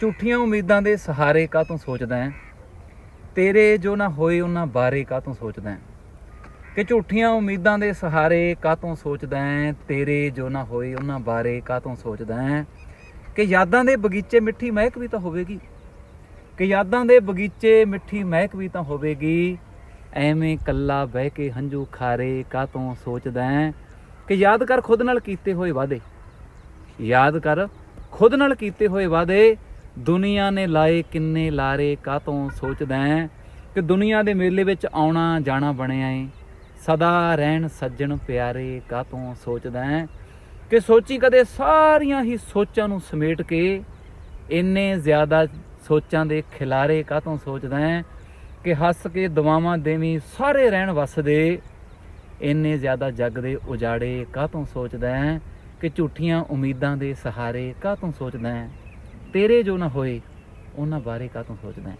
ਝੂਠੀਆਂ ਉਮੀਦਾਂ ਦੇ ਸਹਾਰੇ ਕਾਹਤੋਂ ਸੋਚਦਾ ਹੈ? ਤੇਰੇ ਜੋ ਨਾ ਹੋਏ ਉਹਨਾਂ ਬਾਰੇ ਕਾਹਤੋਂ ਸੋਚਦਾ ਹੈ? ਕਿ ਝੂਠੀਆਂ ਉਮੀਦਾਂ ਦੇ ਸਹਾਰੇ ਕਾਹਤੋਂ ਸੋਚਦਾ ਹੈ? ਤੇਰੇ ਜੋ ਨਾ ਹੋਏ ਉਹਨਾਂ ਬਾਰੇ ਕਾਹਤੋਂ ਸੋਚਦਾ ਹੈ? ਕਿ ਯਾਦਾਂ ਦੇ ਬਗੀਚੇ ਮਿੱਠੀ ਮਹਿਕ ਵੀ ਤਾਂ ਹੋਵੇਗੀ। ਕਿ ਯਾਦਾਂ ਦੇ ਬਗੀਚੇ ਮਿੱਠੀ ਮਹਿਕ ਵੀ ਤਾਂ ਹੋਵੇਗੀ। ਐਵੇਂ ਕੱਲਾ ਬਹਿ ਕੇ ਹੰਝੂ ਖਾਰੇ ਕਾਹਤੋਂ ਸੋਚਦਾ ਹੈ? ਕਿ ਯਾਦ ਕਰ ਖੁਦ ਨਾਲ ਕੀਤੇ ਹੋਏ ਵਾਅਦੇ। ਯਾਦ ਕਰ ਖੁਦ ਨਾਲ ਕੀਤੇ ਹੋਏ ਵਾਅਦੇ ਦੁਨੀਆ ਨੇ ਲਾਏ ਕਿੰਨੇ ਲਾਰੇ, ਕਾਹਤੋਂ ਸੋਚਦਾ ਹੈ ਕਿ ਦੁਨੀਆ ਦੇ ਮੇਲੇ ਵਿੱਚ ਆਉਣਾ ਜਾਣਾ ਬਣਿਆ ਏ। ਸਦਾ ਰਹਿਣ ਸੱਜਣ ਪਿਆਰੇ, ਕਾਹਤੋਂ ਸੋਚਦਾ ਹੈ ਕਿ ਸੋਚੀ ਕਦੇ ਸਾਰੀਆਂ ਹੀ ਸੋਚਾਂ ਨੂੰ ਸਮੇਟ ਕੇ ਇੰਨੇ ਜ਼ਿਆਦਾ ਸੋਚਾਂ ਦੇ ਖਿਲਾਰੇ ਕਾਹਤੋਂ ਸੋਚਦਾ ਹੈ ਕਿ ਹੱਸ ਕੇ ਦੁਆਵਾਂ ਦੇਵੀਂ ਸਾਰੇ ਰਹਿਣ ਵਸਦੇ, ਇੰਨੇ ਜ਼ਿਆਦਾ ਜੱਗ ਦੇ ਉਜਾੜੇ ਕਾਹਤੋਂ ਸੋਚਦਾ ਹੈ ਕਿ ਝੂਠੀਆਂ ਉਮੀਦਾਂ ਦੇ ਸਹਾਰੇ ਕਾਹਤੋਂ ਸੋਚਦਾ ਹੈ। ਤੇਰੇ ਜੋ ਨਾ ਹੋਏ ਉਹਨਾਂ ਬਾਰੇ ਕਾਹਤੋਂ ਸੋਚਦਾ ਹੈ?